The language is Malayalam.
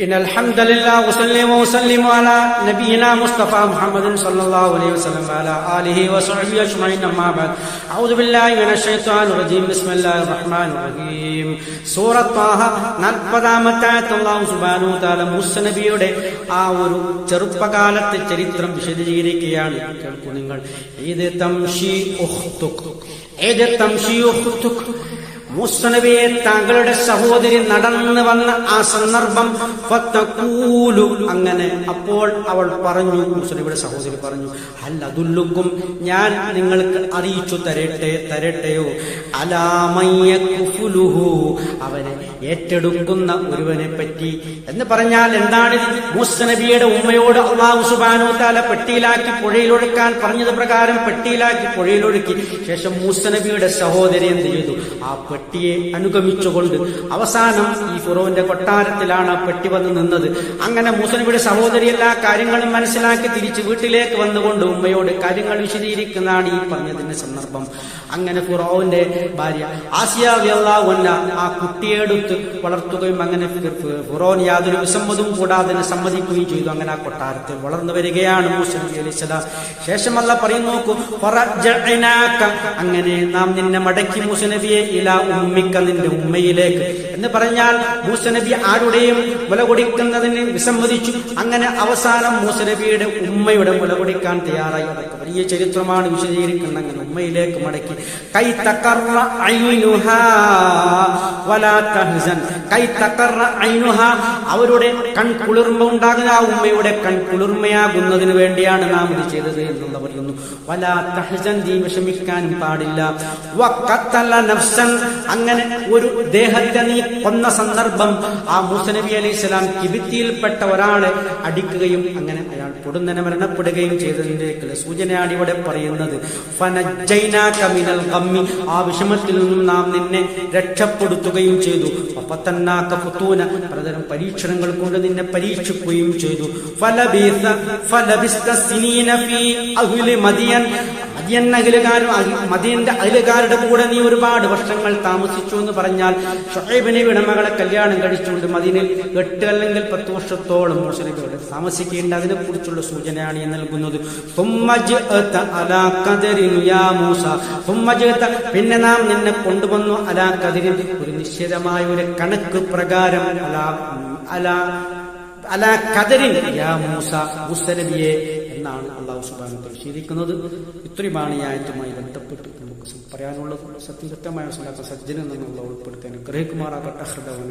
إن الحمد لله وسلم وسلم على نبينا مصطفى محمد صلى الله عليه وسلم وعلى آله وصحبه أجمعين أما بعد أعوذ بالله من الشيطان الرجيم بسم الله الرحمن الرحيم സൂറ ത്വാഹ നാൽപ്പതാമത്തെ ആയത്ത് അല്ലാഹു സുബ്ഹാനഹു തആല മൂസ നബിയുടെ ആ ഒരു ചെറുപ്പകാലത്തെ ചരിത്രം വിശദീകരിക്കുകയാണ് കേൾക്കൂ നിങ്ങൾ ഇത് തംഷി ഉഖ്തുക് ഇത് തംഷി ഉഖ്തുക് മൂസനബിയെ താങ്കളുടെ സഹോദരി നടന്നു വന്ന ആ സന്ദർഭം ഫത്തഖൂലു. അങ്ങനെ അപ്പോൾ അവൾ പറഞ്ഞു മൂസനബിയുടെ സഹോദരി പറഞ്ഞു അല്ല ദുല്ലുക്കും ഞാൻ നിങ്ങൾക്ക് അറിയിച്ചു തരട്ടെ തരട്ടെയോ? അലാമയ്യ കുഫുലുഹു അവനെ ഏറ്റെടുക്കുന്ന ഒരുവനെ പറ്റി എന്ന് പറഞ്ഞാൽ എന്താണ്? മുസ്തനബിയുടെ ഉമ്മയോട് അള്ളാഹു സുബാനു താല പെട്ടിയിലാക്കി പുഴയിലൊഴുക്കാൻ പറഞ്ഞത് പ്രകാരം പെട്ടിയിലാക്കി പുഴയിലൊഴുക്കി. ശേഷം മൂസനബിയുടെ സഹോദരി എന്ത് ചെയ്തു? ആ പെട്ടിയെ അനുഗമിച്ചുകൊണ്ട് അവസാനം ഈ ഫുറോന്റെ കൊട്ടാരത്തിലാണ് പെട്ടി വന്ന് നിന്നത്. അങ്ങനെ മൂസനബിയുടെ സഹോദരി എല്ലാ കാര്യങ്ങളും മനസ്സിലാക്കി തിരിച്ച് വീട്ടിലേക്ക് വന്നുകൊണ്ട് ഉമ്മയോട് കാര്യങ്ങൾ വിശദീകരിക്കുന്നതാണ് ഈ പറഞ്ഞതിന്റെ സന്ദർഭം. അങ്ങനെ ഫുറോന്റെ ഭാര്യ ആസിയ വ്യാവുന്ന ആ കുട്ടിയെടുത്ത് വളർത്തുകയും അങ്ങനെ ഫുറോൻ യാതൊരു വിസമ്മതും കൂടാതെ സമ്മതിക്കുകയും ചെയ്തു. അങ്ങനെ ആ കൊട്ടാരത്തിൽ വളർന്നു വരികയാണ് മൂസനബി അലിസ്ലാം പറയുന്നു നോക്കൂ ഫറജഅനാക. അങ്ങനെ നാം നിന്നെ മടക്കി മൂസനബിയെ ഇല ഉമ്മിക്ക നിന്റെ ഉമ്മയിലേക്ക്. എന്ന് പറഞ്ഞാൽ മൂസനബി ആരുടെയും മുല കൊടുക്കുന്നതിന് വിസമ്മതിച്ചു. അങ്ങനെ അവസാനം മൂസനബിയുടെ ഉമ്മയുടെ മുല കൊടുക്കാൻ തയ്യാറായി. വലിയ ചരിത്രമാണ് വിശദീകരിക്കുന്നത് അങ്ങനെ ഉമ്മയിലേക്ക് മടക്കി. കൈ തക്കറ കൈ തക്കറ അവരുടെ കൺകുളിർമ ഉണ്ടാകുന്ന ആ ഉമ്മയുടെ കൺകുളിർമയാകുന്നതിന് വേണ്ടിയാണ് നാം ഇത് ചെയ്തത് എന്നുള്ള പറയുന്നു. വലാ തഹ്സൻ നീ വിഷമിക്കാനും പാടില്ല. നഫ്സൻ അങ്ങനെ ഒരു ദേഹത്തെ നീ കൊന്ന സന്ദർഭം ആ മൂസനബി അലൈഹി സ്വലാം കിബിത്തിയിൽപ്പെട്ട ഒരാളെ അടിക്കുകയും അങ്ങനെ അയാൾ പൊടുന്നനെ മരണപ്പെടുകയും ചെയ്തതിന്റെ സൂചനയാണ് ഇവിടെ പറയുന്നത്. ആ വിഷമത്തിൽ നിന്നും നാം നിന്നെ രക്ഷപ്പെടുത്തുകയും ചെയ്തു. അപ്പത്തന്നാക്ക ഫുത്തൂന. പലതരം പരീക്ഷണങ്ങൾ കൊണ്ട് നിന്നെ പരീക്ഷിക്കുകയും ചെയ്തു. മദിയൻ. അഖിലുകാരും മദിയന്റെ അഖിലുകാരുടെ കൂടെ നീ ഒരുപാട് വർഷങ്ങൾ താമസിച്ചു താമസിച്ചു എന്ന് പറഞ്ഞാൽ ഷുഹൈബ് വിടമകളെ കല്യാണം കഴിച്ചുകൊണ്ട് മദീനയിൽ എട്ട് അല്ലെങ്കിൽ പത്ത് വർഷത്തോളം മുഷറിബുകൾ താമസിക്കേണ്ട അതിനെ കുറിച്ചുള്ള സൂചനയാണ് ഈ നൽകുന്നത്. പിന്നെ നാം നിന്നെ കൊണ്ടുവന്നു അലാ കതിരിൻ ഒരു നിശ്ചിതമായ ഒരു കണക്ക് പ്രകാരം അലാ അലാ അലാ കദരിൻ യാ മൂസ മുസനബിയെ എന്നാണ് അള്ളാഹു സുബാൻ പരിശീലിക്കുന്നത് ഇത്രയുമാണ് ഈ ആയത്തുമായി ബന്ധപ്പെട്ടത് പറയാനുള്ളത് സത്യസത്യമായ മനസ്സിലാക്കുന്ന സജ്ജനം എന്നുള്ള ഉൾപ്പെടുത്തി അനുഗ്രഹിക്കുമാറാകട്ടെ ഹൃദയം